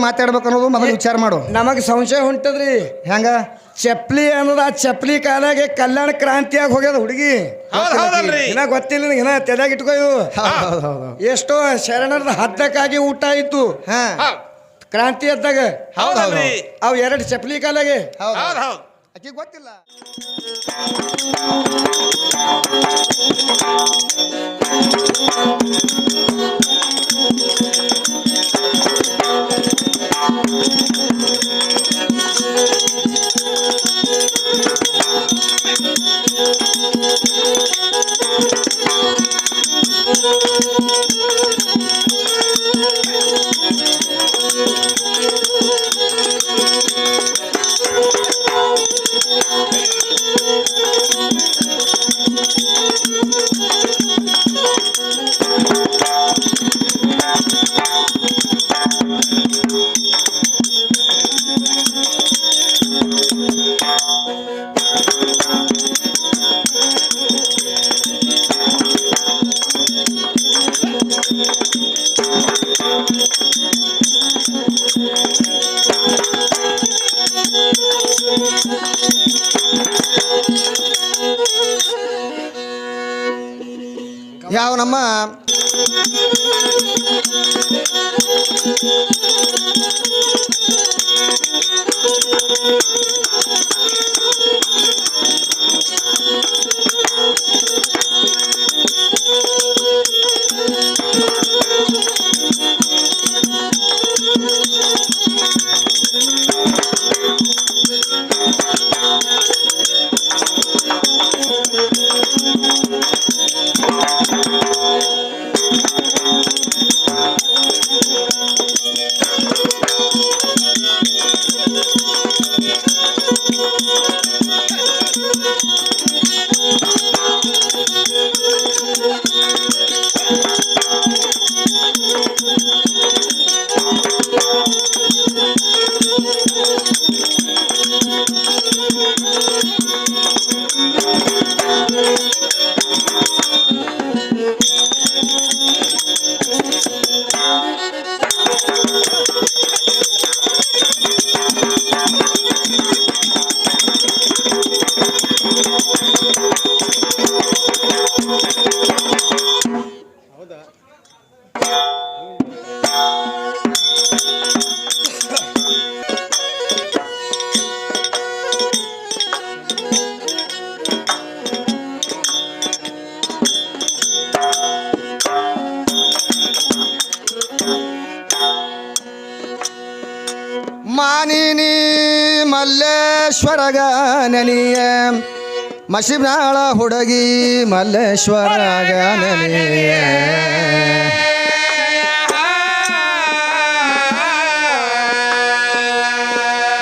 ಮಾತಾಡ್ಬೇಕು ಅನ್ನೋದು ಮೊದಲು ವಿಚಾರ ಮಾಡು. ನಮಗ್ ಸಂಶಯ ಹೊಂಟದ್ರಿ. ಹೆಂಗ? ಚಪ್ಲಿ ಅನ್ನೋದು ಆ ಚಪ್ಲಿ ಕಾಲಾಗೆ ಕಲ್ಯಾಣ ಕ್ರಾಂತಿಯಾಗಿ ಹೋಗ್ಯದ ಹುಡುಗಿ. ಹೌದ್ ಹೌದಲ್ರಿ ಇನ್ನ ಗೊತ್ತಿಲ್ಲ ನಿನಗೆ ಇನ್ನ ತೆದಾಗ ಇಟ್ಕೋ ಇವು ಹೌದು ಹೌದು ಎಷ್ಟೋ ಶರಣರದ ಹದ್ದಕ್ಕಾಗಿ ಊಟ ಆಯ್ತು ಹಾ. ಹೌದ್ ಕ್ರಾಂತಿ ಎದ್ದಾಗ. ಹೌದಲ್ರಿ ಅವು ಎರಡು ಚಪ್ಲಿ ಕಾಲಾಗೆ. ಹೌದು ಹೌದ್. ಗೊತ್ತಿಲ್ಲ. Thank you. ಯಾವ ಮಾನಿನಿ ಮಲ್ಲೇಶ್ವರಗ ನೆನೆಯ. ಮಸಿಬ್ಯಾಳ ಹುಡುಗಿ ಮಲ್ಲೇಶ್ವರಗ ನೆನೆಯ.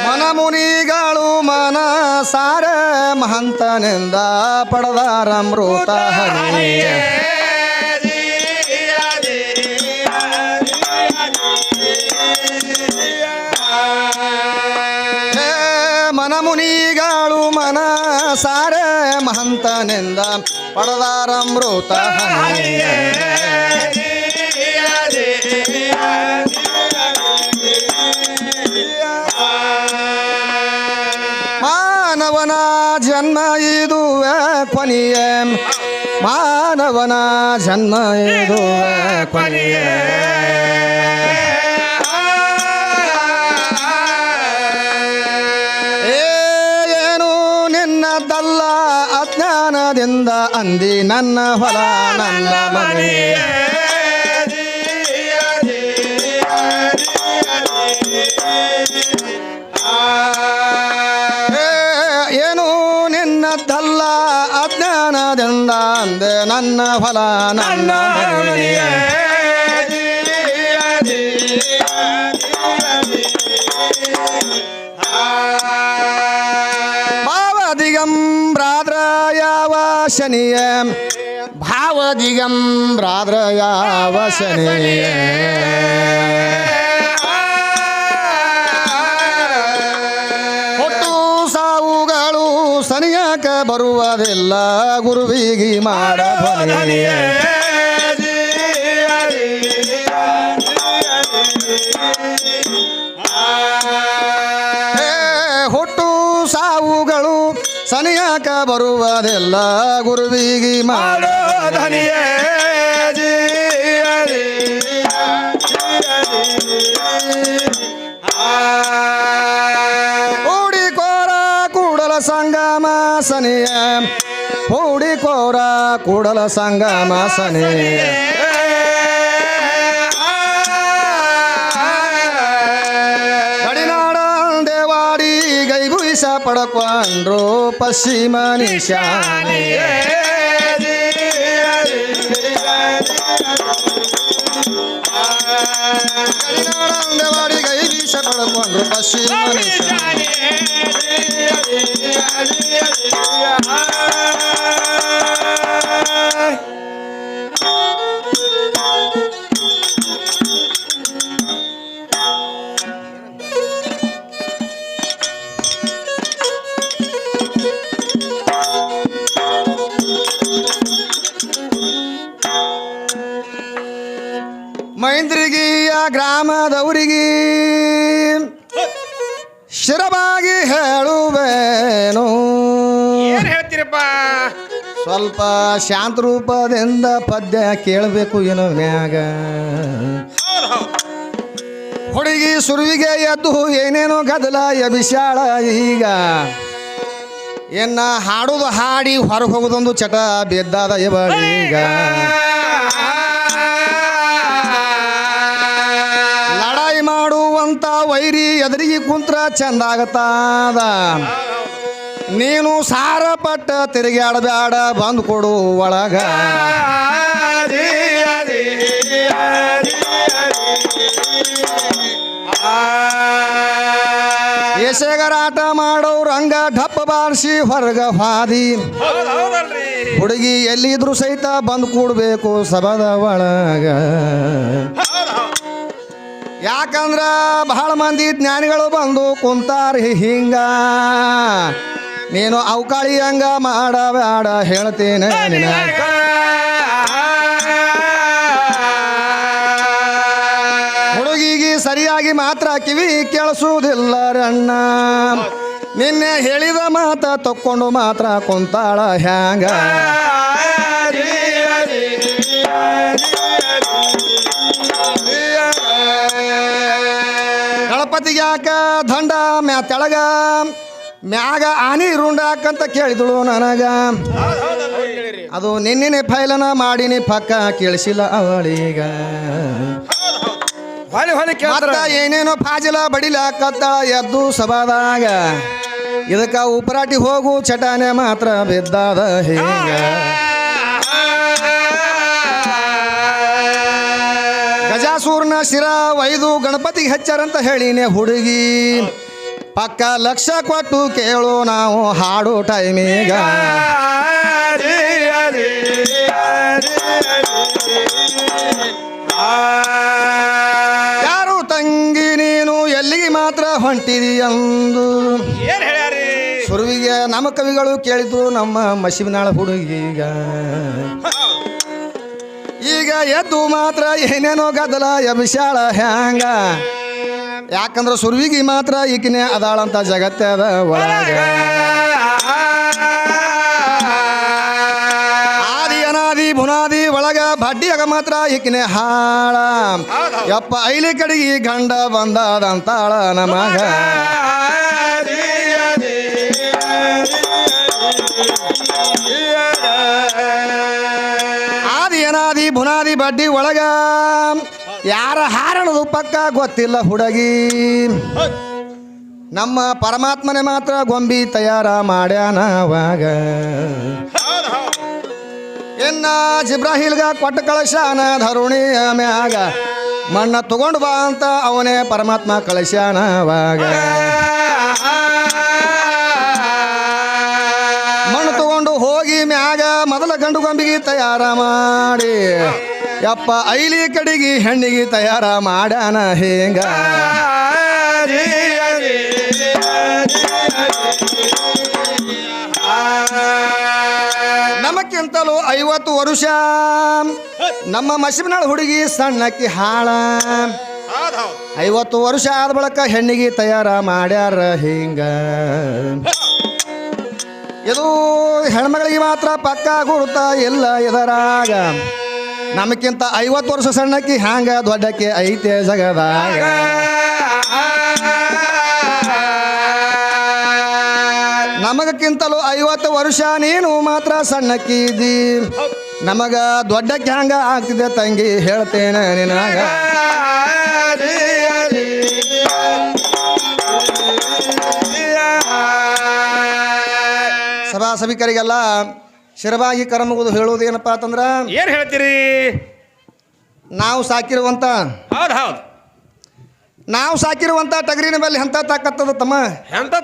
ಮನಮುನಿಗಳು ಮನ ಸಾರ ಮಹಂತನಿಂದ ಪಡೆದಾರಮೃತ ಹನಿಯ. ಮನಮುನಿಗಳು ಮನ ಸಾರ ಮಹಂತನಿಂದ ಪಡದಾರಮೃತ ಮಾನವನ ಜನ್ಮ ಇದುವೆ ಕೊನೆಯ. ಮಾನವನ ಜನ್ಮ ಇದುವೆ ಕೊನೆಯ. ಅಜ್ಞಾನದಿಂದ ಅಂದಿ ನನ್ನ ಹೊಲ ನನ್ನ ಮನೆ. ಏನು ನಿನ್ನದ್ದಲ್ಲ ಅಜ್ಞಾನದಿಂದ ಅಂದೆ ನನ್ನ ಹೊಲ ನನ್ನ ಮನೆಯ ಶನಿಯ ಭಾವ ದಿಗಂಬ್ರಾದ್ರ ಯಾವ ಹುಟ್ಟು ಸಾವುಗಳು ಸನಿಯಾಕ ಬರುವುದಿಲ್ಲ ಗುರುವಿಗಿ ಮಾಡ ಬರುವುದಿಲ್ಲ ಗುರುವಿಗೆ ಮಾಡ ಧನಿಯೇ ಹೂಡಿಕೋರ ಕೂಡಲ ಸಂಗಮ ಸನಿಯ. ಹೂಡಿಕೋರ ಕೂಡಲ ಸಂಗಮ ಸನಿಯ. ಪಡಕೊಂಡ್ರು ಪಶ್ಚಿಮ ನಿಶಾನೆ ಗಡಿನಾಡ ದೇವಾಡಿ ಗೈಬೀಸ ಪಡಕೊಂಡ್ರು ಪಶ್ಚಿಮ ಸ್ವಲ್ಪ ಶಾಂತ ರೂಪದಿಂದ ಪದ್ಯ ಕೇಳಬೇಕು ಏನೋ ಮ್ಯಾಗ. ಹುಡುಗಿ ಸುರುವಿಗೆ ಎದ್ದು ಏನೇನೋ ಗದಲ ಎಬಿಶಾಳ ಈಗ. ಎನ್ನ ಹಾಡುದು ಹಾಡಿ ಹೊರಗೆ ಹೋಗುದೊಂದು ಚಟ ಬಿದ್ದಾದ ಈಗ ಲಡಾಯಿ ಮಾಡುವಂತ ವೈರಿ ಎದುರಿಗೆ ಕುಂತ್ರ ಚಂದಾಗತ್ತಾದ ನೀನು ಸಾರಪಟ್ಟ ತಿರುಗಾಡಬೇಡ ಬಂದು ಕೊಡು ಒಳಗ. ಎಸೆಗರಾಟ ಮಾಡೋ ರಂಗ ಢಪ್ಪ ಬಾರಿಸಿ ಹೊರಗ ಫಾದಿ ಹುಡುಗಿ ಎಲ್ಲಿದ್ರು ಸಹಿತ ಬಂದು ಕೂಡಬೇಕು ಸಬದ ಒಳಗ. ಯಾಕಂದ್ರ ಬಹಳ ಮಂದಿ ಜ್ಞಾನಿಗಳು ಬಂದು ಕುಂತಾರಿ ಹಿಂಗ. ನೀನು ಅವಕಾಳಿ ಹಂಗ ಮಾಡಬೇಡ ಹೇಳ್ತೇನೆ. ಹುಡುಗಿಗೆ ಸರಿಯಾಗಿ ಮಾತ್ರ ಕಿವಿ ಕೇಳಿಸುವುದಿಲ್ಲ ರಣ್ಣ. ನಿನ್ನೆ ಹೇಳಿದ ಮಾತ ತಕ್ಕೊಂಡು ಮಾತ್ರ ಕುಂತಾಳ ಹ್ಯಾಂಗ. ಗಣಪತಿಗೆ ಯಾಕ ದಂಡ ಮ್ಯಾ ತೆಳಗ. ಮ್ಯಾಗ ಆನಿ ರುಂಡಾಕಂತ ಕೇಳಿದಳು ನನಗ. ಅದು ನಿನ್ನೆ ಫೈಲನ ಮಾಡಿನಿ ಪಕ್ಕ ಕೇಳಿಸಿಲ್ಲ ಅವಳೀಗ. ಏನೇನೋ ಫಾಜಿಲ ಬಡಿಲಾಕತ್ತ ಎದ್ದು ಸಬಾದಾಗ ಇದಕ್ಕ ಉಪರಾಟಿ ಹೋಗು ಚಟಾನೆ ಮಾತ್ರ ಬಿದ್ದಾದ ಹೇಗ. ಗಜಾಸೂರ್ನ ಶಿರ ಒಯ್ದು ಗಣಪತಿಗೆ ಹಚ್ಚಾರಂತ ಹೇಳಿನೇ ಹುಡುಗಿ. ಪಕ್ಕ ಲಕ್ಷ ಕೊಟ್ಟು ಕೇಳು ನಾವು ಹಾಡು ಟೈಮೀಗ. ಯಾರು ತಂಗಿ ನೀನು ಎಲ್ಲಿಗೆ ಮಾತ್ರ ಹೊಂಟಿದಿ ಎಂದು ಸುರುವಿಗೆ ನಮ್ಮ ಕವಿಗಳು ಕೇಳಿದ್ರು ನಮ್ಮ ಮಸಿಬಿನಾಳ ಹುಡುಗೀಗ. ಈಗ ಎದ್ದು ಮಾತ್ರ ಏನೇನೋ ಗದ್ದಲ ಎಬಿಶಾಳ ಹ್ಯಾಂಗ? ಯಾಕಂದ್ರ ಸುರ್ವಿಗೆ ಮಾತ್ರ ಈಕಿನೇ ಅದಾಳಂತ ಜಗತ್ತದ ಒಳಗ. ಆದಿ, ಅನಾದಿ ಬುನಾದಿ ಒಳಗ ಬಡ್ಡಿಯಾಗ ಮಾತ್ರ ಈಕಿನೇ ಹಾಳ. ಯಪ್ಪ, ಐಲಿ ಕಡೆಗೆ ಗಂಡ ಬಂದದಂತಾಳ ನಮಗ. ಆದಿ, ಅನಾದಿ ಬುನಾದಿ ಬಡ್ಡಿ ಒಳಗ. ಯಾರ ಹಾರಣದು ಪಕ್ಕ ಗೊತ್ತಿಲ್ಲ ಹುಡುಗಿ. ನಮ್ಮ ಪರಮಾತ್ಮನೆ ಮಾತ್ರ ಗೊಂಬಿ ತಯಾರ ಮಾಡ್ಯಾನವಾಗ ಎನ್ನ ಜಿಬ್ರಾಹಿಲ್ಗ ಕೊಟ್ಟ ಕಳಶಾನ ಧರುಣಿಯ ಮ್ಯಾಗ. ಮಣ್ಣ ತಗೊಂಡು ಬಾ ಅಂತ ಅವನೇ ಪರಮಾತ್ಮ ಕಳಶಾನವಾಗ ಮಣ್ಣು ತಗೊಂಡು ಹೋಗಿ ಮ್ಯಾಗ ಮೊದಲ ಗಂಡು ಗೊಂಬಿಗೆ ತಯಾರ ಮಾಡಿ. ಯಪ್ಪ ಐಲಿ ಕಡಿಗೆ ಹೆಣ್ಣಿಗೆ ತಯಾರ ಮಾಡಾನ ಹೇಂಗ? ನಮಕ್ಕಿಂತಲೂ ಐವತ್ತು ವರುಷ. ನಮ್ಮ ಮಸಿಬಿನಾಳ ಹುಡುಗಿ ಸಣ್ಣಕ್ಕಿ ಹಾಳ. ಐವತ್ತು ವರ್ಷ ಆದ ಬಳಿಕ ಹೆಣ್ಣಿಗೆ ತಯಾರ ಮಾಡ್ಯಾರ ಹಿಂಗ? ಇದು ಹೆಣ್ಮಗಳಿಗೆ ಮಾತ್ರ ಪಕ್ಕ ಗುರುತ ಇಲ್ಲ ಇದರಾಗ. ನಮಕ್ಕಿಂತ ಐವತ್ತು ವರ್ಷ ಸಣ್ಣಕ್ಕೆ ಹ್ಯಾಂಗ ದೊಡ್ಡಕ್ಕೆ ಐತೆ ಜಗದ? ನಮಗಕ್ಕಿಂತಲೂ ಐವತ್ತು ವರ್ಷ ನೀನು ಮಾತ್ರ ಸಣ್ಣಕ್ಕಿ ಇದ್ದೀ. ನಮಗ ದೊಡ್ಡಕ್ಕೆ ಹ್ಯಾಂಗ ಆಗ್ತಿದೆ ತಂಗಿ, ಹೇಳ್ತೇನೆ ನಿನಗ. ಸಭಾ ಸಭಿಕರಿಗೆಲ್ಲ ಶಿರವಾಗಿ ಕರಮಗುದು ಹೇಳೋದೇನಪ್ಪ ಅಂತಂದ್ರ ಏನು ಹೇಳ್ತೀರಿ? ನಾವು ಸಾಕಿರುವಂತ ಹೌದು ಹೌದು. ನಾವು ಸಾಕಿರುವಂತ ಟಗರಿನ ಮೇಲೆ ಎಂತ ತಾಕತ್ತದ ತಮ್ಮ? ಎಂತ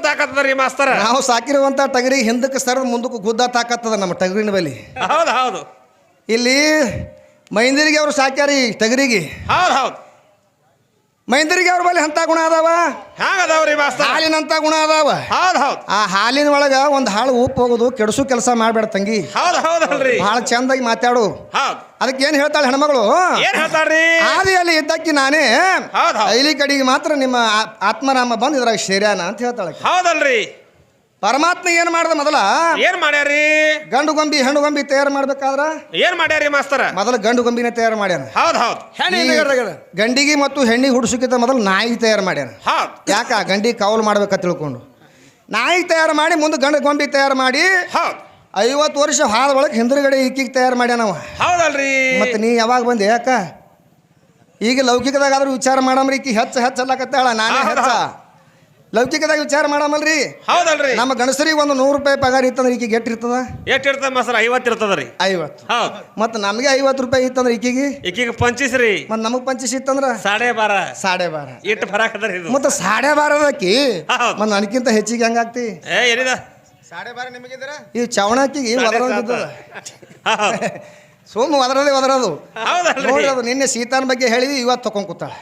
ರೀ ಮಾಸ್ತರ? ನಾವು ಸಾಕಿರುವಂತ ಟಗರಿ ಹಿಂದಕ್ಕೆ ಸರದ ಮುಂದಕ್ಕೆ ಗುದ್ದ ತಾಕತ್ತದ ನಮ್ಮ ಟಗರಿನ ಮೇಲೆ. ಹೌದು ಹೌದು. ಇಲ್ಲಿ ಮೈಂದಿರಿಗೆ ಅವರು ಸಾಕ್ಯಾರಿ ಟಗರಿಗೆ. ಹೌದು ಹೌದ್. ಮೈಂದಿರಿಗೆ ಅವ್ರ ಬಳಿ ಅಂಥ ಗುಣ ಅದಾವ? ಹ್ಯಾಂಗ ಅದಾವ್ರಿ ಹಾಲಿನಂತ ಗುಣ ಅದಾವ. ಹೌದು ಹೌದು. ಆ ಹಾಲಿನ ಒಳಗ ಒಂದು ಹಾಳು ಉಪ್ಪು ಹೋಗೋದು ಕೆಡಸು ಕೆಲಸ ಮಾಡಬೇಡ ತಂಗಿ. ಹೌದು ಹೌದಲ್ರಿ ಬಹಳ ಚಂದಾಗಿ ಮಾತಾಡು. ಹೌದ್. ಅದಕ್ಕೆ ಏನು ಹೇಳ್ತಾಳೆ ಹೆಣ್ಮಗಳು? ಏನ್ ಹೇಳ್ತಾರ್ರಿ ಆದಿಯಲ್ಲಿ ಇದ್ದಕ್ಕೆ ನಾನೇ ಹೈಲಿ ಹೌದ್. ಐಲಿ ಕಡೆಗೆ ಮಾತ್ರ ನಿಮ್ಮ ಆತ್ಮರಾಮ ಬಂದು ಇದ್ರಾಗ ಶೇರ್ಯಾನ ಅಂತ ಹೇಳ್ತಾಳೆ. ಹೌದಲ್ರಿ. ಪರಮಾತ್ಮ ಏನು ಮಾಡ್ದ ಮೊದಲ? ಏನ್ ಮಾಡ್ಯಾರಿ ಗಂಡು ಗೊಂಬಿ ಹೆಣ್ಣು ಗೊಂಬಿ ತಯಾರು ಮಾಡ್ಬೇಕಾದ್ರ? ಏನ್ ಮಾಡ್ಯಾರಿ ಮಾಸ್ತರ? ಮೊದಲ ಗಂಡು ಗೊಂಬಿನ ತಯಾರು ಮಾಡ್ಯಾನ. ಹೌದ್ ಹೌದ್. ಗಂಡಿಗೆ ಮತ್ತು ಹೆಣ್ಣಿಗೆ ಹುಡ್ಸಕ್ಕಿಂತ ಮೊದಲು ನಾಯಿ ತಯಾರು ಮಾಡ್ಯಾನ. ಹೌದ್. ಯಾಕ? ಗಂಡಿ ಕೌಲ್ ಮಾಡ್ಬೇಕ ತಿಳ್ಕೊಂಡು. ನಾಯಿ ತಯಾರು ಮಾಡಿ ಮುಂದೆ ಗಂಡು ಗೊಂಬಿ ತಯಾರು ಮಾಡಿ ಹೌದ್. ಐವತ್ತು ವರ್ಷ ಹಾದ ಒಳಗೆ ಹಿಂದ್ರಗಡೆ ಈಕಿಗೆ ತಯಾರು ಮಾಡ್ಯಾನವ ಹೌದಲ್ರಿ. ಮತ್ತೆ ನೀ ಯಾವಾಗ ಬಂದೆ? ಯಾಕ? ಈಗ ಲೌಕಿಕದಾಗಾದ್ರೂ ವಿಚಾರ ಮಾಡಮ್ರಿ ಈಕಿ ಹೆಚ್ಚ ಹೆಚ್ಚು ಅಲ್ಲಕತ್ತಾಳ ನಾನೇ ಹೆಚ್ಚ. ಲೌಕಿಕದಾಗ ವಿಚಾರ ಮಾಡಮಲ್ರಿ? ಹೌದಲ್ರಿ. ನಮ್ಮ ಗಣಸರಿಗೆ ಒಂದು ನೂರು ರೂಪಾಯಿ ಪಗಾರ ಇತ್ತಂದ್ರೆ ಈಕಿಗೆ ಎಷ್ಟು ಇರ್ತದ? ಎಷ್ಟು ಇರ್ತದ ಮಸರ್? ಐವತ್ತು ಇರ್ತದ್ರಿ. ಐವತ್ತು. ಹೌದು. ಮತ್ತು ನಮಗೆ ಐವತ್ತು ರೂಪಾಯಿ ಇತ್ತಂದ್ರೆ ಈಕಿಗೆ? ಈಕಿಗೆ ಪಂಚಿಸ್ರಿ. ಮತ್ತು ನಮಗೆ ಪಂಚಿಸ್ ಇತ್ತಂದ್ರೆ? ಸಾಡೆ ಬಾರ. ಸಾಡೆ ಬಾರ. ಇಟ್ಟು ಫರಾಕ್ ಅದರಿ ಇದು. ಮತ್ತು ಸಾಡೆ ಬಾರದಕ್ಕಿ ಹೌದು. ಮತ್ತು ನನಗಿಂತ ಹೆಚ್ಚಿಗೆ ಹೆಂಗಾಗ್ತಿ ಏ ಏನಿದ? ಸಾಡೆ ಬಾರ ನಿಮಗಿದ್ರ? ಈ ಚವಣಕ್ಕಿಗೆ ಒದರೋದು ಹೌದ್. ಸುಮ್ಮ ಒದರದೇ ಒದರೋದು. ಹೌದಲ್ರಿ. ನೋಡಿ ಅದು ನಿನ್ನೆ ಸೀತಾನ ಬಗ್ಗೆ ಹೇಳಿದ್ವಿ ಇವತ್ತು ತಕೊಂಡ್ ಕೂತಾಳೆ.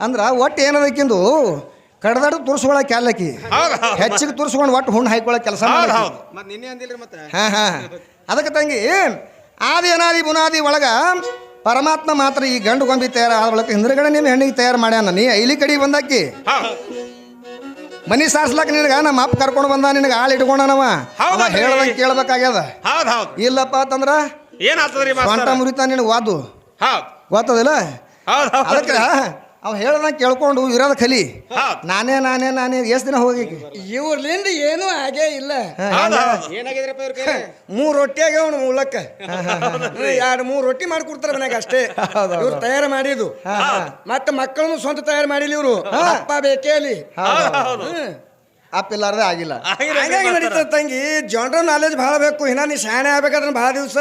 ಅಂದ್ರ ಒಟ್ಟು ಏನದಕ್ಕಿಂದು ಕಡ್ದಾಡು ತುರ್ಸ್ಕೊಳಕ್ ಹೌದ್ ಹೆಚ್ಚಿಗೆ ತುರ್ಸ್ಕೊಂಡು ಒಟ್ಟು ಹುಣ್ಣು ಹಾಕೊಳ್ಳೋ ಕೆಲಸ ಹಾ ಹಾ. ಅದಕ್ಕೆ ತಂಗಿ ಆದಿ ಅನಾದಿ ಬುನಾದಿ ಒಳಗ ಪರಮಾತ್ಮ ಮಾತ್ರ ಈ ಗಂಡು ಗೊಂಬಿ ತಯಾರ ಆದ ಒಳಗೆ ಹಿಂದ್ರಗಡೆ ನಿಮ್ಮ ಹೆಣ್ಣಿಗೆ ತಯಾರು ಮಾಡ್ಯಾನ. ನೀ ಐಲಿ ಕಡೆ ಬಂದಾಕಿ. ಮನಿ ಸಾರ್ಸ್ಲಾಕ ನಿನಗ ನಮ್ಮ ಅಪ್ಪ ಕರ್ಕೊಂಡು ಬಂದ ನಿನಗೆ ಆಳು ಇಟ್ಕೊಂಡನವ. ಹೇಳ್ದಂಗೆ ಕೇಳ್ಬೇಕಾಗ್ಯದ. ಹೌದ್ ಹೌದ್. ಇಲ್ಲಪ್ಪ ಅಂತಂದ್ರ ಏನ್ ಆಗ್ತದ್ರಿ ಸ್ವಂತ ಮಾಸ್ತರ ಮುರಿತ ನಿನಗೆ ವಾದು. ಹೌದ್. ಗೊತ್ತದಿಲ್ಲ? ಹೌದ್. ಅದಕ್ಕೆ ಅವ ಹೇಳ್ದಂಗೆ ಕೇಳ್ಕೊಂಡು ಇರೋದ ಕಲಿ. ನಾನೇ ನಾನೇ ನಾನೇ ಎಷ್ಟ್ ದಿನ ಹೋಗಿ ಇವ್ರಲಿಂದ ಏನೂ ಆಗೇ ಇಲ್ಲ. ಮೂರ್ ರೊಟ್ಟಿ ಆಗ್ಯಾವ ಮೂಲಕ್ಕ ಎರಡು ಮೂರ್ ರೊಟ್ಟಿ ಮಾಡ್ಕೊಡ್ತಾರ ಮನ್ಯಾಗ ಅಷ್ಟೇ. ಇವ್ರು ತಯಾರು ಮಾಡಿದ್ದು. ಮತ್ತೆ ಮಕ್ಕಳನ್ನು ಸ್ವಂತ ತಯಾರು ಮಾಡಿಲ್ಲ ಇವ್ರು. ಅಪ್ಪ ಬೇಕೇ ಅಲ್ಲಿ. ಅಪ್ಪಿಲ್ಲಾರ್ದೆ ಆಗಿಲ್ಲ. ಹಂಗಾಗಿ ನಡೀತದ ತಂಗಿ ಜನರಲ್ ನಾಲೆಜ್ ಭಾಳ ಬೇಕು ಇನ್ನ ನೀ ಶಾಣೆ ಆಗ್ಬೇಕಾದ್ರೆ ಭಾಳ ದಿವಸ?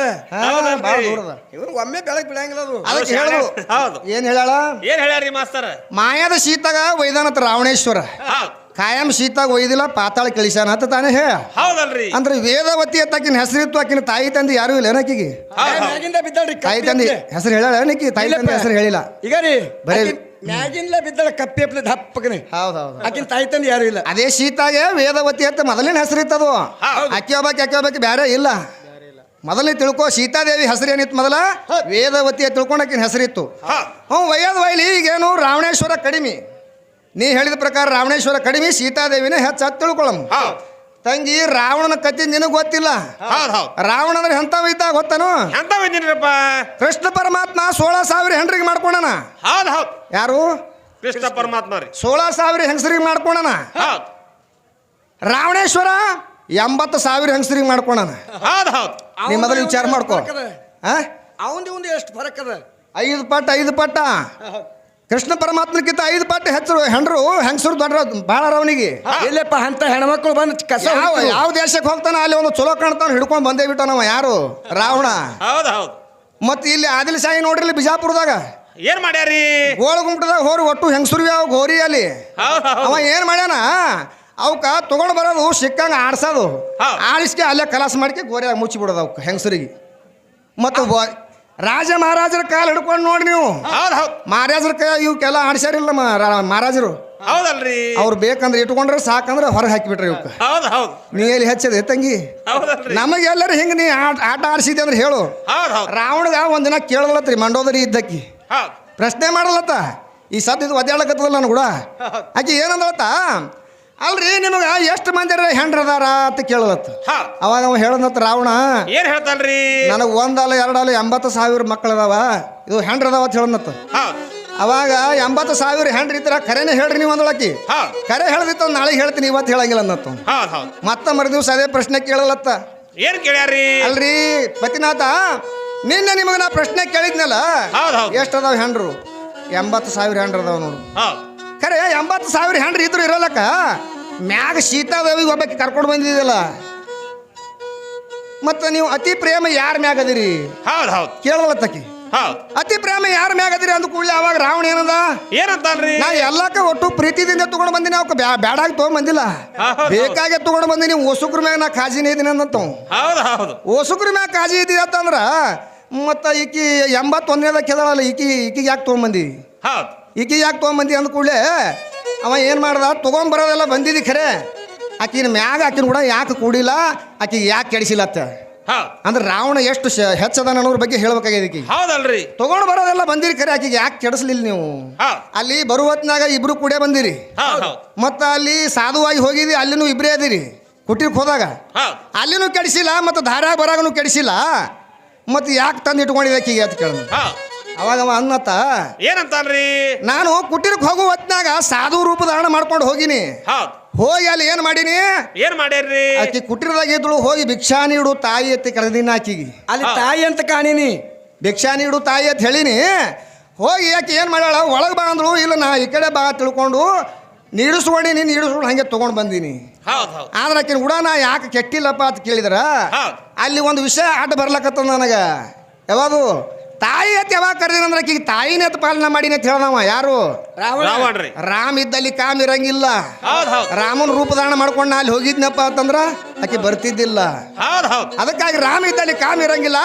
ಭಾಳ ದೂರದ. ಇವ್ರು ಒಮ್ಮೆ ಬೆಳಕ್ ಬಿಡಂಗಿಲ್ಲ ಅದು. ಅದಕ್ಕೆ ಹೇಳು ಹೌದು. ಏನ್ ಹೇಳಾಳ ಏನ್ ಹೇಳ್ಯಾರಿ ಮಾಸ್ತರ? ಮಾಯಾದ ಶೀತಾಗ ವೈದಾನತ್ ರಾವಣೇಶ್ವರ. ಹೌದ್. ಕಾಯಂ ಶೀತಾಗ ಒಯ್ದಿಲ್ಲ ಪಾತಾಳ ಕಳಿಸಾನ ಅಂತ ತಾನೇ ಹೇ ಹೌದಲ್ರಿ. ಅಂದ್ರೆ ವೇದವತಿ ಅಂತ ಆಕಿನ ಹೆಸರಿತ್ತು ಆಕಿನ ತಾಯಿ ತಂದೆ ಯಾರು ಇಲ್ಲ ಏನಕ್ಕಿಗೆ ತಾಯಿ ತಂದೆ. ಹೆಸರು ಹೇಳ ಏನಕ್ಕಿ? ತಾಯಿ ತಂದೆ ಹೆಸರು ಹೇಳಿಲ್ಲ. ಈಗ ರೀ ಬರೀ- ಮ್ಯಾಗಿಂದ ಕಪ್ಪೆ ಕಪ್ಪಿ ಅಪ್ಲೆ ಹಪ್ಪಗನೆ. ಹೌದು ಹೌದು ಆಕಿನ ತಾಯಿ ತಂದೆ ಯಾರು ಇಲ್ಲ. ಅದೇ ಶೀತಾಗೆ ವೇದವತಿ ಅಂತ ಮೊದಲಿನ ಹೆಸರಿತ್ತದು. ಇತ್ತದು ಅಕ್ಕಿ ಹೋಗ್ಬೇಕು ಅಕ್ಕಿ ಹೋಗ್ಬೇಕು ಬೇರೆ ಇಲ್ಲ. ಮೊದಲನೇ ತಿಳ್ಕೊ ಸೀತಾದೇವಿ ಹೆಸರು ಏನಿತ್ತು ಮೊದಲ? ವೇದವತಿ ಅಂತ ತಿಳ್ಕೊಂಡು ಆಕಿನ ಹೆಸರಿತ್ತು ಹ್ಞೂ ವಯ್ಯದ ವೈಲಿ ಈಗೇನು ರಾವಣೇಶ್ವರ ಕಡಿಮೆ. ನೀ ಹೇಳಿದ ಪ್ರಕಾರ ರಾವಣೇಶ್ವರ ಕಡಿಮೆ ಸೀತಾದೇವಿನೇ ಹೆಚ್ಚು ತಿಳ್ಕೊಳಮ್ ಹೌದ್ ತಂಗಿ ರಾವಣನ ಕತೆ ನಿನಗೆ ಗೊತ್ತಿಲ್ಲ? ಹೌದು ಹೌದು. ರಾವಣ ಅಂದ್ರೆ ಎಂಥವ ಇದ್ದ ಗೊತ್ತನು? ಎಂತ ಕೃಷ್ಣ ಪರಮಾತ್ಮ ಸೋಳ ಸಾವಿರ ಹೆಂಡ್ರಿಗೆ ಮಾಡ್ಕೊಂಡನ? ಹೌದು ಹೌದ್. ಯಾರು? ಕೃಷ್ಣ ಪರಮಾತ್ಮ ರೀ ಸೋಳ ಸಾವಿರ ಹೆಂಗಸರಿಗೆ ಮಾಡ್ಕೊಂಡನ? ಹೌದ್. ರಾವಣೇಶ್ವರ ಎಂಬತ್ತು ಸಾವಿರ ಹೆಂಗಸರಿಗೆ ಮಾಡ್ಕೊಂಡನ? ಹೌದು ಹೌದ್. ನೀ ಮೊದಲು ವಿಚಾರ ಮಾಡ್ಕೊ. ಆ? ಅವಂದು ಒಂದು ಎಷ್ಟು ಫರಕ್ ಅದ. ಐದು ಪಟ್ಟ ಐದು ಪಟ್ಟ. ಕೃಷ್ಣ ಪರಮಾತ್ಮಕ್ಕಿಂತ ಐದು ಪಟ್ಟ ಹೆಚ್ಚರು ಹೆಂಡ್ರು ಹೆಂಗಸರು ದೊಡ್ಡ ಭಾಳ ಅವನಿಗೆ ಇಲ್ಲಪ್ಪ ಅಂತ ಹೆಣ್ಮಕ್ಳು ಬಂದು ಕಸ ಯಾವ ದೇಶಕ್ಕೆ ಹೋಗ್ತಾನ ಅಲ್ಲಿ ಒಂದು ಚಲೋ ಕಾಣ್ತಾನ ಹಿಡ್ಕೊಂಡು ಬಂದೇ ಬಿಟ್ಟನವ ಯಾರು? ರಾವಣ. ಹೌದ್ ಹೌದ್. ಮತ್ತೆ ಇಲ್ಲಿ ಆದಿಲ್ ಶಾಹಿ ನೋಡ್ರಿ ಇಲ್ಲಿ ಬಿಜಾಪುರದಾಗ. ಏನ್ ಮಾಡ್ಯಾರಿ? ಗೋಳ ಗುಂಪಟದಾಗ ಹೋರಿ ಒಟ್ಟು ಹೆಂಗಸರು ಯಾವ ಗೋರಿ ಅಲ್ಲಿ. ಅವ ಏನ್ ಮಾಡ್ಯಾನ? ಅವಕ್ಕ ತಗೊಂಡು ಬರೋದು ಸಿಕ್ಕಂಗ ಆಡ್ಸೋದು. ಆಡಿಸ್ಕೆ ಅಲ್ಲೇ ಕಲಾಸ ಮಾಡ್ಕೆ ಗೋರಿಯಾಗ ಮುಚ್ಚಿ ಬಿಡೋದು ಅವಕ್ಕೆ ಹೆಂಗಸರಿಗೆ. ಮತ್ತು ರಾಜ ಮಹಾರಾಜರ ಕಾಲು ಹಿಡ್ಕೊಂಡು ನೋಡಿ ನೀವು. ಹೌದ್ ಹೌದ್. ಮಹಾರಾಜರ ಕೈ ಇವಕ್ಕೆಲ್ಲ ಆಡ್ಸ್ಯಾರಿಲ್ಲ ಮ- ರಾ- ಮಹಾರಾಜರು. ಹೌದಲ್ರಿ. ಅವ್ರು ಬೇಕಂದ್ರೆ ಇಟ್ಕೊಂಡ್ರೆ ಸಾಕಂದ್ರೆ ಹೊರಗೆ ಹಾಕಿಬಿಟ್ರಿ ಇವಕ್ಕೆ. ಹೌದ್ ಹೌದ್. ನೀ ಎಲ್ಲಿ ಹೆಚ್ಚದೆ ತಂಗಿ? ಹೌದಲ್ರಿ. ನಮಗೆಲ್ಲರೂ ಹಿಂಗೆ ನೀ ಆಟ ಆಟ ಆಡಿಸಿದ್ದೆ ಅಂದ್ರೆ ಹೇಳು. ಹೌದ್ ಹೌದ್. ರಾವಣಗ ಒಂದಿನ ಕೇಳಲತ್ರಿ ಮಂಡೋದರಿ ಇದ್ದಕ್ಕಿ. ಹೌದ್. ಪ್ರಶ್ನೆ ಮಾಡಲತ್ತ. ಈ ಸದ್ಯದ ಒದ್ಯಾಳಕ್ಕೆ ಒದ್ದಾಡಕತ್ತದಲ್ಲ ನಾನು ಕೂಡ. ಆಕೆ ಏನಂದಳತ್ತ ಅಲ್ರಿ ನಿಮಗ ಎಷ್ಟು ಮಂದಿ ಹೆಂಡ್ರದಾರ ಅಂತ ಕೇಳಲತ್ತ ಅವಾಗ ಅವ ಹೇಳದತ್ತ ರಾವಣ ಏನ್ ಹೇಳ್ತಾನ್ರಿ ನನಗೆ ಒಂದಲ್ಲ ಎರಡಲ್ಲ ಎಂಬತ್ತು ಸಾವಿರ ಮಕ್ಕಳದಾವ ಇದು ಹೆಂಡ್ರ ಅದಾವ ಅಂತ ಹೇಳನತ್ತ ಹೌದ್ ಅವಾಗ ಎಂಬತ್ತು ಸಾವಿರ ಹೆಂಡ್ರಿ ಇದ್ರ ಕರೆನೇ ಹೇಳ್ರಿ ನೀವು ಅಂದಳಕಿ ಕರೆ ಹೇಳ್ದಿತ್ತ ನಾಳೆ ಹೇಳ್ತೀನಿ ಇವತ್ತು ಹೇಳಂಗಿಲ್ಲ ಅನ್ನತ್ತು ಮತ್ತ ಮರು ದಿವಸ ಅದೇ ಪ್ರಶ್ನೆ ಕೇಳಲತ್ತ. ಏನ್ ಕೇಳ್ಯಾರಿ ಅಲ್ರಿ ಪತಿನಾಥ ನಿನ್ನೆ ನಿಮಗೆ ನಾ ಪ್ರಶ್ನೆ ಕೇಳಿದ್ನಲ್ಲ. ಎಷ್ಟದಾವ ಹೌದ್. ಎಷ್ಟು ಅದಾವ ಹೆಂಡ್ರು? ಎಂಬತ್ತು ಸಾವಿರ ಹೆಂಡ್ರದಾವ ನೋಡು. ಖರೆ ಎಂಬತ್ತು ಸಾವಿರ ಹೆಂಡ್ರಿ ಇದ್ರು ಇರಲಕ್ಕ ಮ್ಯಾಗ ಸೀತಾದೇವಿಗೆ ಒಬ್ಬಕ್ಕೆ ಕರ್ಕೊಂಡು ಬಂದಿದ್ದಿಲ್ಲ ಮತ್ತೆ ನೀವು ಅತಿ ಪ್ರೇಮ ಯಾರ ಮ್ಯಾಗ ಅದಿರಿ? ಹೌದು ಹೌದ್. ತಕ್ಕಿ ಹೌದು. ಅತಿ ಪ್ರೇಮ ಯಾರ ಮ್ಯಾಗ ಅದಿರಿ ಅಂದ ಕೂಡಲೇ ಅವಾಗ ರಾವಣ ಏನದ? ಏನಂತಾನ್ರಿ? ನಾ ಎಲ್ಲಕ್ಕ ಒಟ್ಟು ಪ್ರೀತಿದಿಂದ ತಗೊಂಡು ಬಂದಿನಿ ಅವಕ್ಕೆ ಬ್ಯಾ ಬ್ಯಾಡಾಗಿ ತಗೊಂಡ್ ಬಂದಿಲ್ಲ. ಬೇಕಾಗೆ ತಗೊಂಡು ಬಂದಿನಿ ಓಸುಕ್ರ ಮ್ಯಾಗ ನಾ ಕಾಜಿನೇ ಇದ್ದೀನಿ ಅಂದಂತ ಹೌದು ಹೌದು. ಓಸುಕ್ರ ಮ್ಯಾಗ ಕಾಜಿ ಇದ್ದೀವಿ ಅಂತಂದ್ರ ಮತ್ತು ಈಕಿ ಎಂಬತ್ತೊಂದನೇದಾಗ ಕೇಳಲ್ಲ ಈಕಿ ಈಕಿಗೆ ಯಾಕೆ ತೊಗೊಂಬಂದಿ ಹೌದು. ಈಕಿ ಯಾಕೆ ತೊಗೊಂಬಂದಿ ಅಂದ ಕೂಡಲೇ ಅವ ಏನು ಮಾಡ್ದ? ತೊಗೊಂಬರೋದೆಲ್ಲ ಬಂದಿದ್ದಿ ಖರೆ. ಆಕಿನ ಮ್ಯಾಗ ಆಕಿನ ಕೂಡ ಯಾಕೆ ಕೂಡಿಲ್ಲ? ಆಕಿಗೆ ಯಾಕೆ ಕೆಡಿಸಿಲ್ಲತ್ತ? ಅಂದ್ರೆ ರಾವಣ ಎಷ್ಟು ಹೆಚ್ಚದಾನ ಅನ್ನೋದ್ರ ಬಗ್ಗೆ ಹೇಳ್ಬೇಕಾಗಿದೆ ಈಕಿ ಹೌದಲ್ರಿ. ತೊಗೊಂಡು ಬರೋದೆಲ್ಲ ಬಂದಿರಿ ಖರೆ ಆಕಿಗೆ. ಯಾಕೆ ಕೆಡಿಸ್ಲಿಲ್ಲ ನೀವು? ಅಲ್ಲಿ ಬರುವ ಹೊತ್ನಾಗ ಇಬ್ರು ಕೂಡೇ ಬಂದಿರಿ. ಮತ್ತ ಅಲ್ಲಿ ಸಾಧುವಾಗಿ ಹೋಗಿದಿ ಅಲ್ಲಿನೂ ಇಬ್ಬರೇ ಅದಿರಿ. ಕುಟೀರ್ಕ್ ಹೋದಾಗ. ಹೌದ್ ಅಲ್ಲಿನೂ ಕೆಡಿಸಿಲ್ಲ ಮತ್ತು ಧಾರಾ ಬರಾಗನು ಕೆಡಿಸಿಲ್ಲ. ಮತ್ತು ಯಾಕೆ ತಂದು ಆಕಿಗೆ ಅಂತ ಕೇಳ ಅವಾಗ ಅವ ಅನ್ನತ್ತ ಏನಂತಾನ್ರಿ? ನಾನು ಕುಟೀರಕ್ಕೆ ಹೋಗೋ ಹೊತ್ನಾಗ ಸಾಧು ರೂಪ ಧಾರಣ ಮಾಡ್ಕೊಂಡು ಹೋಗಿನಿ. ಹೌದ್. ಹೋಗಿ ಅಲ್ಲಿ ಏನು ಮಾಡೀನಿ? ಏನ್ ಮಾಡ್ಯಾರ್ರಿ? ಆಕಿ ಕುಟೀರದಾಗ ಇದ್ಳು ಹೋಗಿ ಭಿಕ್ಷಾ ನೀಡು ತಾಯಿ ಎತ್ತಿ ಕರೆದಿನ ಆಕಿಗೆ. ಅಲ್ಲಿ ತಾಯಿ ಅಂತ ಕಾಣಿನಿ. ಭಿಕ್ಷಾ ನೀಡು ತಾಯಿ ಅಂತ ಹೇಳಿನಿ. ಹೋಗಿ ಯಾಕೆ ಏನು ಮಾಡ್ಯಾಳ? ಒಳಗೆ ಬಾ ಅಂದ್ರು ಇಲ್ಲ ನಾ ಈ ಕಡೆ ಬಾ ತಿಳ್ಕೊಂಡು ನೀಡಿಸ್ಕೊಂಡಿನಿ ನೀಡಿಸ್ಕೊಂಡು ಹಂಗೆ ತೊಗೊಂಡು ಬಂದೀನಿ. ಹೌದ್ ಹೌದ್. ಆದ್ರೆ ಆಕಿನ ಕೂಡ ನಾ ಯಾಕೆ ಕೆಟ್ಟಿಲ್ಲಪ್ಪ ಅಂತ ಕೇಳಿದ್ರ? ಅಲ್ಲಿ ಒಂದು ವಿಷಯ ಆಟ ಬರ್ಲಕತ್ತದ ನನಗೆ. ಯಾವುದು ತಾಯಿ ಅತ್ ಯಾವಾಗ ಕರೆದಿನ ಅಂದ್ರೆ ಆಕಿಗೆ ತಾಯಿನ ಪಾಲನೆ ಮಾಡಿ ಅಂತ ಹೇಳ್ದವ ಯಾರು? ರಾಮ ರಾವಣ್ರಿ. ರಾಮ್ ಇದ್ದಲ್ಲಿ ಕಾಮ್ ಇರಂಗಿಲ್ಲ. ರಾಮನ್ ಹೌದ್. ರಾಮನ ರೂಪಧಾರಣ ಮಾಡ್ಕೊಂಡು ನಾ ಅಲ್ಲಿ ಹೋಗಿದ್ನಪ್ಪ ಅಂತಂದ್ರ ಆಕೆ ಬರ್ತಿದ್ದಿಲ್ಲ. ಹೌದ್ ಹೌದ್. ಅದಕ್ಕಾಗಿ ರಾಮ ಇದ್ದಲ್ಲಿ ಕಾಮ್ ಇರಂಗಿಲ್ಲ.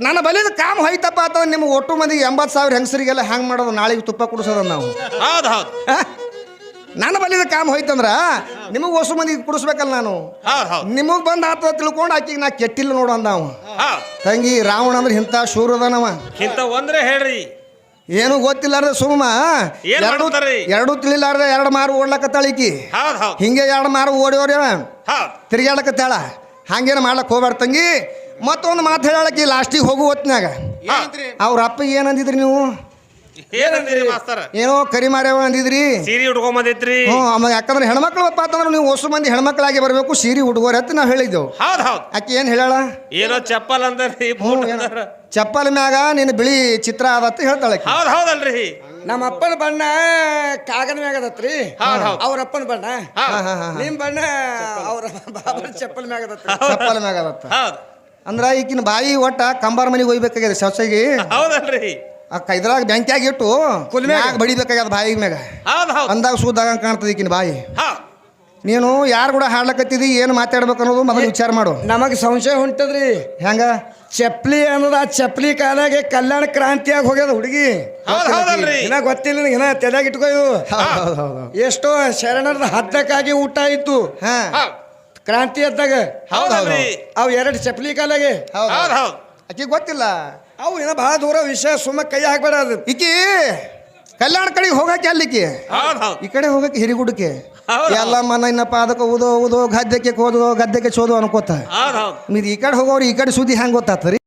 ನನ್ನ ಬಲಿದ ಕಾಮ್ ಹೋಯ್ತಪ್ಪ ಅಂತಂದ್ರೆ ನಿಮ್ಗೆ ಒಟ್ಟು ಮಂದಿಗೆ ಎಂಬತ್ತು ಸಾವಿರ ಹೆಂಗಸರಿಗೆಲ್ಲ ಹ್ಯಾಂಗ್ ಮಾಡೋದು ನಾಳೆಗೆ ತುಪ್ಪ ಕುಡಿಸೋದ ನಾವು. ಹೌದ್ ಹೌದ್. ಆ? ನನ್ನ ಬಲಿದ ಕಾಮ ಹೋಯ್ತಂದ್ರ ನಿಮಗೆ ಹೊಸ ಮಂದಿ ಕುಡಿಸ್ಬೇಕಲ್ಲ ನಾನು. ನಿಮಗ್ ಬಂದ್ ಆತ ತಿಳ್ಕೊಂಡು ಆಕಿಗೆ ನಾ ಕೆಟ್ಟಿಲ್ಲ ನೋಡು ಅಂದ ಅವ. ತಂಗಿ ರಾವಣ ಅಂದ್ರೆ ಇಂಥ ಶೂರದನವ ಇಂತ ಒಂದ್ರೆ ಹೇಳ್ರಿ. ಏನು ಗೊತ್ತಿಲ್ಲಾರ್ದ ಸುಮ್ಮ. ಎರಡು? ಎರಡು ತಿಳಿಲಾರ್ದೆ ಎರಡು ಮಾರು ಓಡ್ಲಕತ್ತಾಳಿಕಿ ಹೌದ್ ಹೌದ್. ಹಿಂಗೆ ಎರಡು ಮಾರು ಓಡಿ ಓಡಿ ಹೌದ್ ತಿರ್ಗಾಡಕತ್ತಾಳ ಹಂಗೇನು ಮಾಡ್ಲಕ್ ಹೋಗ್ಬಾರ್ದು ತಂಗಿ. ಮತ್ತೊಂದು ಮಾತು ಹೇಳಕ್ಕೆ ಲಾಸ್ಟಿಗೆ ಹೋಗು ಹೊತ್ನ್ಯಾಗ. ಅವ್ರ ಅಪ್ಪಗೆ ಏನಂದಿದ್ರಿ ನೀವು? ಏನಂದಿರಿ ಮಾಸ್ತರ? ಏನೋ ಕರಿಮಾರ್ಯವ ಅಂದಿದ್ರಿ. ಸೀರೆ ಉಟ್ಕೊಂಡ್ ಬಂದಿತ್ರಿ ಹ್ಞೂ ಯಾಕಂದ್ರೆ ಹೆಣ್ಮಕ್ಳು ಅಪ್ಪ ಅಂತಂದ್ರೆ ನೀವು ಹೊಸ ಮಂದಿ ಹೆಣ್ಮಕ್ಳಾಗಿ ಬರಬೇಕು ಸೀರೆ ಹುಡುಗೋರು ಅಂತ ನಾವು ಹೇಳಿದ್ದೆವು. ಹೌದ್ ಹೌದ್. ಆಕೆ ಏನು ಹೇಳಾಳ ಏನೋ ಚಪ್ಪಲ್ ಅಂದ್ರಿ ಚಪ್ಪಲ್ ಮ್ಯಾಗ ನಿನ್ನ ಬಿಳಿ ಚಿತ್ರ ಅದತ್ತ ಹೇಳ್ತಾಳೆ ಆಕಿ. ಹೌದ್ ಹೌದಲ್ರಿ. ನಮ್ಮ ಅಪ್ಪನ ಬಣ್ಣ ಕಾಗನ ಮ್ಯಾಗ ಅದತ್ರಿ. ಹೌದ್ ಹೌದ್. ಅವ್ರ ಅಪ್ಪನ ಬಣ್ಣ. ಹೌದ್ ಹಾ, ಹಾ, ಹಾ. ನಿಮ್ ಬಣ್ಣ ಅವ್ರ ಬಾಬನ ಚಪ್ಪಲ್ ಮ್ಯಾಗ ಅದತ್ರಿ. ಚಪ್ಪಲ್ ಮ್ಯಾಗ ಅದತ್ತ. ಹೌದ್. ಅಂದ್ರ ಈಕಿನ ಬಾಯಿ ಒಟ್ಟ ಕಂಬಾರ ಮನೆಗೆ ಹೋಗ್ಬೇಕಾಗ್ಯದ ಸೊಸೆಗೆ ಹೌದಲ್ರಿ. ಆ ಕೈದ್ರಾಗ ಬೆಂಕಿಯಾಗಿ ಇಟ್ಟು ಕುಲ್ ಮ್ಯಾಗ? ಮ್ಯಾಗ ಬಡಿಬೇಕಾಗ್ಯದ ಬಾಯಿ ಮ್ಯಾಗ. ಹೌದ್ ಹೌದ್. ಅಂದಾಗ ಸೂದಾಗ ಕಾಣ್ತದ ಈಕಿನ ಬಾಯಿ. ಹೌದ್ ನೀನು ಯಾರು ಕೂಡ ಹಾಡ್ಲಕತ್ತಿದಿ ಏನು ಮಾತಾಡ್ಬೇಕು ಅನ್ನೋದು ಮೊದಲು ವಿಚಾರ ಮಾಡು. ನಮಗೆ ಸಂಶಯ ಹೊಂಟದ್ರಿ. ಹೆಂಗ? ಚಪ್ಲಿ ಅನ್ನೋದು ಆ ಚಪ್ಲಿ ಕಾಲಾಗೆ ಕಲ್ಯಾಣ ಕ್ರಾಂತಿಯಾಗಿ ಹೋಗ್ಯದ ಹುಡುಗಿ. ಇನ್ನ ಗೊತ್ತಿಲ್ಲ ಇನ್ನ ತಲೆಯಾಗ ಇಟ್ಕೋ ಇದು ಹೌದು ಹೌದು ಎಷ್ಟೋ ಶರಣರದ ಹದ್ದಕ್ಕಾಗಿ ಊಟ ಇತ್ತು. ಹಾ. ಕ್ರಾಂತಿ ಎದ್ದಾಗ. ಅವ್ ಎರಡು ಚಪ್ಲಿ ಕಾಲಾಗೆ. ಆಕಿ ಗೊತ್ತಿಲ್ಲ. ಅವು ಏನೋ ಭಾಳ ದೂರ ವಿಷಯ ಸುಮ್ಮನೆ ಕೈ ಹಾಕ್ಬೇಡ ಅದು. ಈಕಿ ಕಲ್ಯಾಣ ಕಡೆಗೆ ಹೋಗಕ್ಕೆ ಅಲ್ಲಿಕ್ಕೆ ಈ ಕಡೆ ಹೋಗಕ್ಕೆ ಹಿರಿಗುಡಕ್ಕೆ ಎಲ್ಲ ಮನ ಏನಪ್ಪ ಅದಕ್ಕೆ ಓದೋ ಓದೋ ಗದ್ದಕ್ಕೆ ಓದೋ ಗದ್ದಕ್ಕೆ ಚೋದೋ ಅನ್ಕೋತ. ನೀರು ಈ ಕಡೆ ಹೋಗೋರು ಈ ಕಡೆ ಸುದ್ದಿ ಹೆಂಗೆ ಗೊತ್ತಾತ್ರಿ